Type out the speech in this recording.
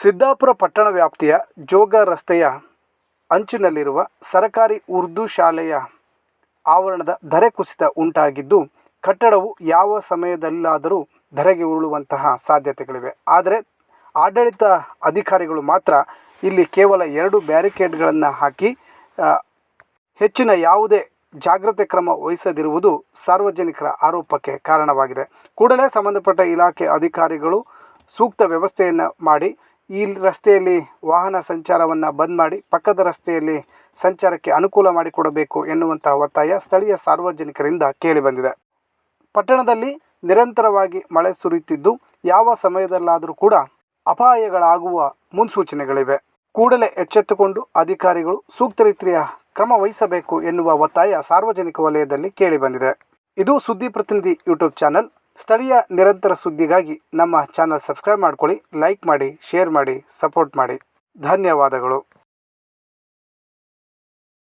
ಸಿದ್ದಾಪುರ ಪಟ್ಟಣ ವ್ಯಾಪ್ತಿಯ ಜೋಗ ರಸ್ತೆಯ ಅಂಚಿನಲ್ಲಿರುವ ಸರಕಾರಿ ಉರ್ದು ಶಾಲೆಯ ಆವರಣದ ಧರೆ ಕುಸಿತ ಉಂಟಾಗಿದ್ದು, ಕಟ್ಟಡವು ಯಾವ ಸಮಯದಲ್ಲಾದರೂ ಧರೆಗೆ ಉರುಳುವಂತಹ ಸಾಧ್ಯತೆಗಳಿವೆ. ಆದರೆ, ಆಡಳಿತ ಅಧಿಕಾರಿಗಳು ಮಾತ್ರ ಇಲ್ಲಿ ಕೇವಲ ಎರಡು ಬ್ಯಾರಿಕೇಡ್ಗಳನ್ನು ಹಾಕಿ ಹೆಚ್ಚಿನ ಯಾವುದೇ ಜಾಗ್ರತೆ ಕ್ರಮ ವಹಿಸದಿರುವುದು ಸಾರ್ವಜನಿಕರ ಆರೋಪಕ್ಕೆ ಕಾರಣವಾಗಿದೆ. ಕೂಡಲೇ ಸಂಬಂಧಪಟ್ಟ ಇಲಾಖೆ ಅಧಿಕಾರಿಗಳು ಸೂಕ್ತ ವ್ಯವಸ್ಥೆಯನ್ನು ಮಾಡಿ ಈ ರಸ್ತೆಯಲ್ಲಿ ವಾಹನ ಸಂಚಾರವನ್ನು ಬಂದ್ ಮಾಡಿ ಪಕ್ಕದ ರಸ್ತೆಯಲ್ಲಿ ಸಂಚಾರಕ್ಕೆ ಅನುಕೂಲ ಮಾಡಿಕೊಡಬೇಕು ಎನ್ನುವಂತಹ ಒತ್ತಾಯ ಸ್ಥಳೀಯ ಸಾರ್ವಜನಿಕರಿಂದ ಕೇಳಿಬಂದಿದೆ ಪಟ್ಟಣದಲ್ಲಿ ನಿರಂತರವಾಗಿ ಮಳೆ ಸುರಿಯುತ್ತಿದ್ದು ಯಾವ ಸಮಯದಲ್ಲಾದರೂ ಕೂಡ ಅಪಾಯಗಳಾಗುವ ಮುನ್ಸೂಚನೆಗಳಿವೆ. ಕೂಡಲೇ ಎಚ್ಚೆತ್ತುಕೊಂಡು ಅಧಿಕಾರಿಗಳು ಸೂಕ್ತ ರೀತಿಯ ಕ್ರಮ ವಹಿಸಬೇಕು ಎನ್ನುವ ಒತ್ತಾಯ ಸಾರ್ವಜನಿಕ ವಲಯದಲ್ಲಿ ಕೇಳಿಬಂದಿದೆ ಇದು ಸುದ್ದಿ ಪ್ರತಿನಿಧಿ ಯೂಟ್ಯೂಬ್ ಚಾನಲ್. ಸ್ಥಳೀಯ ನಿರಂತರ ಸುದ್ದಿಗಾಗಿ ನಮ್ಮ ಚಾನಲ್ ಸಬ್ಸ್ಕ್ರೈಬ್ ಮಾಡ್ಕೊಳ್ಳಿ ಲೈಕ್ ಮಾಡಿ ಶೇರ್ ಮಾಡಿ ಸಪೋರ್ಟ್ ಮಾಡಿ. ಧನ್ಯವಾದಗಳು.